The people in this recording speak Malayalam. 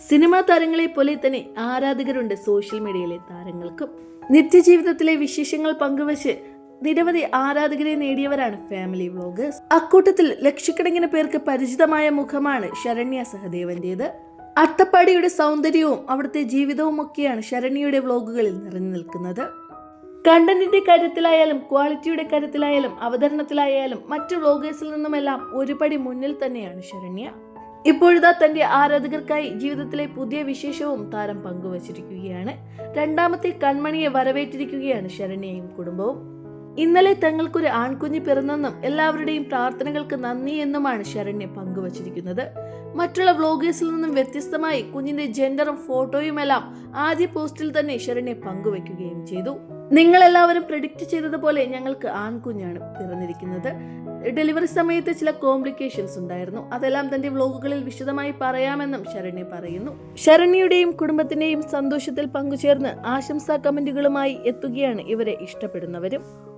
സിനിമാ താരങ്ങളെ പോലെ തന്നെ ആരാധകരുണ്ട് സോഷ്യൽ മീഡിയയിലെ താരങ്ങൾക്കും. നിത്യജീവിതത്തിലെ വിശേഷങ്ങൾ പങ്കുവച്ച് നിരവധി ആരാധകരെ നേടിയവരാണ് ഫാമിലി വ്ളോഗേഴ്സ്. അക്കൂട്ടത്തിൽ ലക്ഷക്കണക്കിന് പേർക്ക് പരിചിതമായ മുഖമാണ് ശരണ്യ സഹദേവന്റേത്. അട്ടപ്പാടിയുടെ സൗന്ദര്യവും അവിടുത്തെ ജീവിതവും ഒക്കെയാണ് ശരണ്യയുടെ വ്ളോഗുകളിൽ നിറഞ്ഞു നിൽക്കുന്നത്. കണ്ടന്റിന്റെ കാര്യത്തിലായാലും ക്വാളിറ്റിയുടെ കാര്യത്തിലായാലും അവതരണത്തിലായാലും മറ്റു വ്ളോഗേഴ്സിൽ നിന്നുമെല്ലാം ഒരുപടി മുന്നിൽ തന്നെയാണ് ശരണ്യ. ഇപ്പോഴിതാ തന്റെ ആരാധകർക്കായി ജീവിതത്തിലെ പുതിയ വിശേഷവും താരം പങ്കുവച്ചിരിക്കുകയാണ്. രണ്ടാമത്തെ കൺമണിയെ വരവേറ്റിരിക്കുകയാണ് ശരണ്യയും കുടുംബവും. ഇന്നലെ തങ്ങൾക്കൊരു ആൺകുഞ്ഞ് പിറന്നെന്നും എല്ലാവരുടെയും പ്രാർത്ഥനകൾക്ക് നന്ദി എന്നുമാണ് ശരണ്യ പങ്കുവച്ചിരിക്കുന്നത്. മറ്റുള്ള വ്ളോഗേഴ്സിൽ നിന്നും വ്യത്യസ്തമായി കുഞ്ഞിന്റെ ജെൻഡറും ഫോട്ടോയുമെല്ലാം ആദ്യ പോസ്റ്റിൽ തന്നെ ശരണ്യ പങ്കുവയ്ക്കുകയും ചെയ്തു. നിങ്ങൾ പ്രിഡിക്റ്റ് ചെയ്തതുപോലെ ഞങ്ങൾക്ക് ആൺകുഞ്ഞാണ് പിറന്നിരിക്കുന്നത്. ഡെലിവറി സമയത്ത് ചില കോംപ്ലിക്കേഷൻസ് ഉണ്ടായിരുന്നു. അതെല്ലാം തന്റെ വ്ലോഗുകളിൽ വിശദമായി പറയാമെന്നും ശരണ്യ പറയുന്നു. ശരണ്യയുടെയും കുടുംബത്തിന്റെയും സന്തോഷത്തിൽ പങ്കുചേർന്ന് ആശംസാ കമന്റുകളുമായി എത്തുകയാണ് ഇവരെ ഇഷ്ടപ്പെടുന്നവരും.